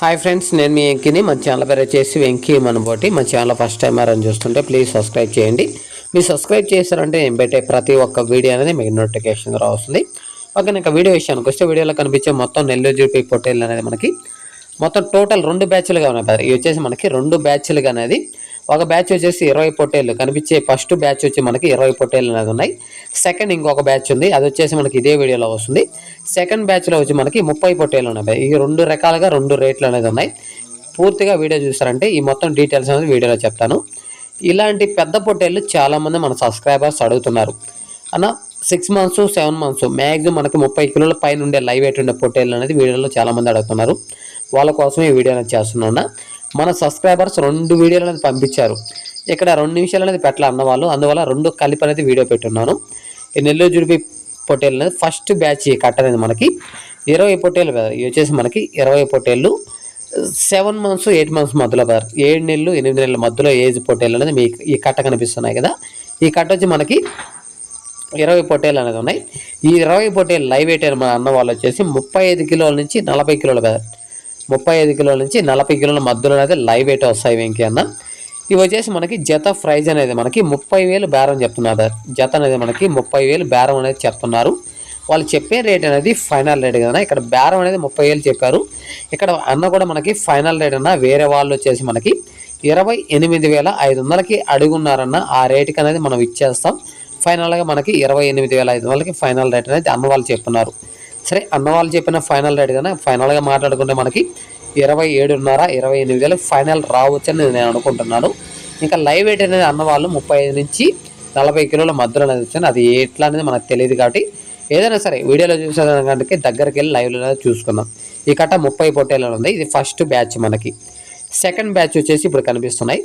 Hi friends నేను మీ వెంకీని. మన channel పేరు వచ్చేసి వెంకీ మనబోటి. మా ఛానల్ ఫస్ట్ టైం అని చూస్తుంటే ప్లీజ్ సబ్స్క్రైబ్ చేయండి. మీరు సబ్స్క్రైబ్ చేశారంటే నేను పెట్టే ప్రతి ఒక్క వీడియో అనేది మీకు నోటిఫికేషన్ ద్వారా వస్తుంది. ఓకే ఇంకా వీడియో విషయానికి వస్తే వీడియోలో కనిపించే మొత్తం నెల్లూరు జూపీ పొట్టేళ్ళు అనేది మనకి మొత్తం టోటల్ రెండు బ్యాచ్లుగా ఉన్నాయి. ఇది ఇవి వచ్చేసి మనకి రెండు బ్యాచ్లుగా అనేది ఒక బ్యాచ్ వచ్చేసి ఇరవై పొట్టేళ్ళు. కనిపించే ఫస్ట్ బ్యాచ్ వచ్చి మనకి ఇరవై పొట్టేళ్ళు అనేది ఉన్నాయి. సెకండ్ ఇంకొక బ్యాచ్ ఉంది. అది వచ్చేసి మనకి ఇదే వీడియోలో వస్తుంది. సెకండ్ బ్యాచ్లో వచ్చి మనకి ముప్పై పొట్టేళ్ళు ఉన్నాయి. ఈ రెండు రకాలుగా రెండు రేట్లు అనేది ఉన్నాయి. పూర్తిగా వీడియో చూసారంటే ఈ మొత్తం డీటెయిల్స్ అనేది వీడియోలో చెప్తాను. ఇలాంటి పెద్ద పొట్టేళ్ళు చాలామంది మన సబ్స్క్రైబర్స్ అడుగుతున్నారు. అన్న six months seven months maximum మనకి ముప్పై కిలోల పైన ఉండే లైవ్ ఎయిట్ ఉండే పొట్టేళ్ళు అనేది వీడియోలో చాలామంది అడుగుతున్నారు. వాళ్ళ కోసం ఈ వీడియో అనేది చేస్తున్నా మన సబ్స్క్రైబర్స్ రెండు వీడియోలు అనేది పంపించారు. ఇక్కడ రెండు నిమిషాలు అనేది పెట్టాలి అన్న వాళ్ళు అందువల్ల రెండు కలిపి అనేది వీడియో పెట్టున్నాను. ఈ నెల్లూరు జుడిపి పొట్టేలు అనేది ఫస్ట్ బ్యాచ్ ఈ కట్ట అనేది మనకి ఇరవై పొట్టేలు కదా ఇవి వచ్చేసి మనకి ఇరవై పొట్టేళ్ళు. సెవెన్ మంత్స్ ఎయిట్ మంత్స్ మధ్యలో బ్రదర్ ఏడు నెలలు ఎనిమిది నెలల మధ్యలో ఏజ్ పొట్టేలు అనేది మీకు ఈ కట్ట కనిపిస్తున్నాయి కదా. ఈ కట్ట వచ్చి మనకి ఇరవై పొట్టేలు అనేది ఉన్నాయి. ఈ ఇరవై పొట్టేలు లైవ్ ఎయిట్ మన అన్న వాళ్ళు వచ్చేసి ముప్పై ఐదు కిలోల నుంచి నలభై కిలోలు కదా ముప్పై ఐదు కిలోల నుంచి నలభై కిలోల మధ్యలో అనేది లైవ్ వెయిట్ వస్తాయి వెంకీ అన్న. ఇవి వచ్చేసి మనకి జత ప్రైజ్ అనేది మనకి ముప్పై వేలు బేరం చెప్తున్నారు. జత అనేది మనకి ముప్పై వేలు బేరం అనేది చెప్తున్నారు. వాళ్ళు చెప్పే రేట్ అనేది ఫైనల్ రేట్ కదా ఇక్కడ బేరం అనేది ముప్పై వేలు చెప్పారు. ఇక్కడ అన్న కూడా మనకి ఫైనల్ రేట్ అన్న. వేరే వాళ్ళు వచ్చేసి మనకి ఇరవై ఎనిమిది వేల ఐదు వందలకి అడుగున్నారన్న. ఆ రేటుకి అనేది మనం ఇచ్చేస్తాం. ఫైనల్గా మనకి ఇరవై ఎనిమిది వేల ఐదు వందలకి ఫైనల్ రేట్ అనేది అన్న వాళ్ళు చెప్తున్నారు. సరే అన్న వాళ్ళు చెప్పిన ఫైనల్ రేట్ కదా ఫైనల్గా మాట్లాడుకుంటే మనకి ఇరవై ఏడున్నర ఇరవై ఎనిమిది వేలు ఫైనల్ రావచ్చని నేను అనుకుంటున్నాను. ఇంకా లైవ్ వెయిట్ అనేది అన్న వాళ్ళు ముప్పై ఐదు నుంచి నలభై కిలోల మధ్యలో అనేది వచ్చింది అది ఎట్లా అనేది మనకు తెలియదు కాబట్టి ఏదైనా సరే వీడియోలో చూసేదానికి దగ్గరికి వెళ్ళి లైవ్లో చూసుకుందాం. ఈ కట్ట ముప్పై పొట్టేలలో ఉంది. ఇది ఫస్ట్ బ్యాచ్ మనకి. సెకండ్ బ్యాచ్ వచ్చేసి ఇప్పుడు కనిపిస్తున్నాయి.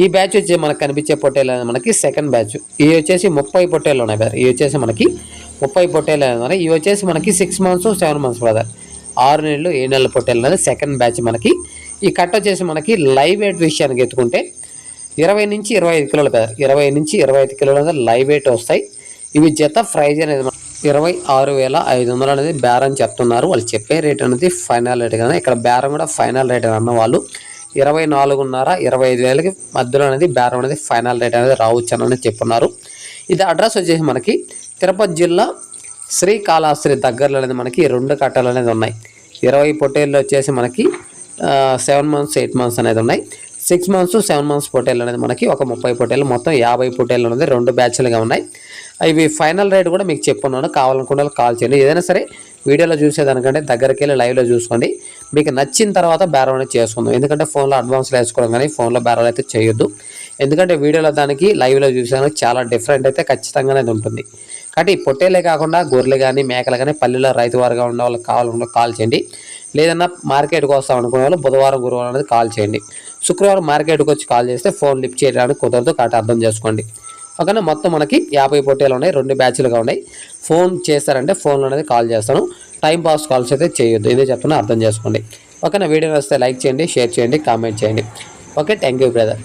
ఈ బ్యాచ్ వచ్చి మనకు కనిపించే పొట్టేలు అనేది మనకి సెకండ్ బ్యాచ్ ఇవి వచ్చేసి ముప్పై పొట్టేలు ఉన్నాయి బ్రదర్ ఇవి వచ్చేసి మనకి ముప్పై పొట్టేలు అనేది ఇవి వచ్చేసి మనకి six months seven months brother ఆరు నెలలు ఏడు నెలల పొట్టేలు అనేది సెకండ్ బ్యాచ్ మనకి. ఈ కట్ వచ్చేసి మనకి లైవ్ వెయిట్ విషయానికి ఎత్తుకుంటే ఇరవై నుంచి ఇరవై ఐదు కిలోలు బ్రదర్ ఇరవై నుంచి ఇరవై ఐదు కిలోలు అనేది లైవ్ వెయిట్ వస్తాయి. ఇవి జత ప్రైజ్ అనేది ఇరవై ఆరు వేల ఐదు వందలు అనేది బేరం చెప్తున్నారు. వాళ్ళు చెప్పే రేట్ అనేది ఫైనల్ రేట్ కదా. ఇక్కడ బేరం కూడా ఫైనల్ రేట్ అన్న వాళ్ళు ఇరవై నాలుగున్నర ఇరవై ఐదు వేలకి మధ్యలో అనేది బేరం అనేది ఫైనల్ రేట్ అనేది రావచ్చు అని చెప్పున్నారు. ఇది అడ్రస్ వచ్చేసి మనకి తిరుపతి జిల్లా శ్రీకాళహస్తి దగ్గరలో అనేది మనకి రెండు కట్టలు అనేది ఉన్నాయి. ఇరవై పొట్టేళ్ళు వచ్చేసి మనకి సెవెన్ మంత్స్ ఎయిట్ మంత్స్ అనేది ఉన్నాయి. సిక్స్ మంత్స్ సెవెన్ మంత్స్ పోటీలు అనేది మనకి ఒక ముప్పై పోటీలు మొత్తం యాభై పోటీలు అనేది రెండు బ్యాచ్లుగా ఉన్నాయి. ఇవి ఫైనల్ రేట్ కూడా మీకు చెప్పున్నాను. కావాలనుకున్న వాళ్ళు కాల్ చేయండి. ఏదైనా సరే వీడియోలో చూసేదానికంటే దగ్గరికి వెళ్ళి లైవ్లో చూసుకోండి. మీకు నచ్చిన తర్వాత బేరం అనేది చేసుకుందాం. ఎందుకంటే ఫోన్లో అడ్వాన్స్లో వేసుకోవడం కానీ ఫోన్లో బేరాలు అయితే చేయొద్దు. ఎందుకంటే వీడియోలో దానికి లైవ్లో చూసాను. చాలా డిఫరెంట్ అయితే ఖచ్చితంగా అనేది ఉంటుంది. కాబట్టి పొట్టేలే కాకుండా గొర్రెలు కానీ మేకలు కానీ పల్లెల్లో రైతు వారుగా ఉన్న వాళ్ళకి కావాలనుకున్న కాల్ చేయండి. లేదన్నా మార్కెట్కి వస్తాం అనుకునే వాళ్ళు బుధవారం గురువారం అనేది కాల్ చేయండి. శుక్రవారం మార్కెట్కి వచ్చి కాల్ చేస్తే ఫోన్ లిఫ్ట్ చేయడానికి కుదరదు కాబట్టి అర్థం చేసుకోండి. ఓకేనా మొత్తం మనకి యాభై పొట్టేలు ఉన్నాయి రెండు బ్యాచ్లుగా ఉన్నాయి. ఫోన్ చేస్తారంటే ఫోన్లో అనేది కాల్ చేస్తాను. టైం పాస్ కాల్స్ అయితే చేయొద్దు ఇదే చెప్తున్నా అర్థం చేసుకోండి. ఓకేనా వీడియో వస్తే లైక్ చేయండి షేర్ చేయండి కామెంట్ చేయండి. Okay thank you brother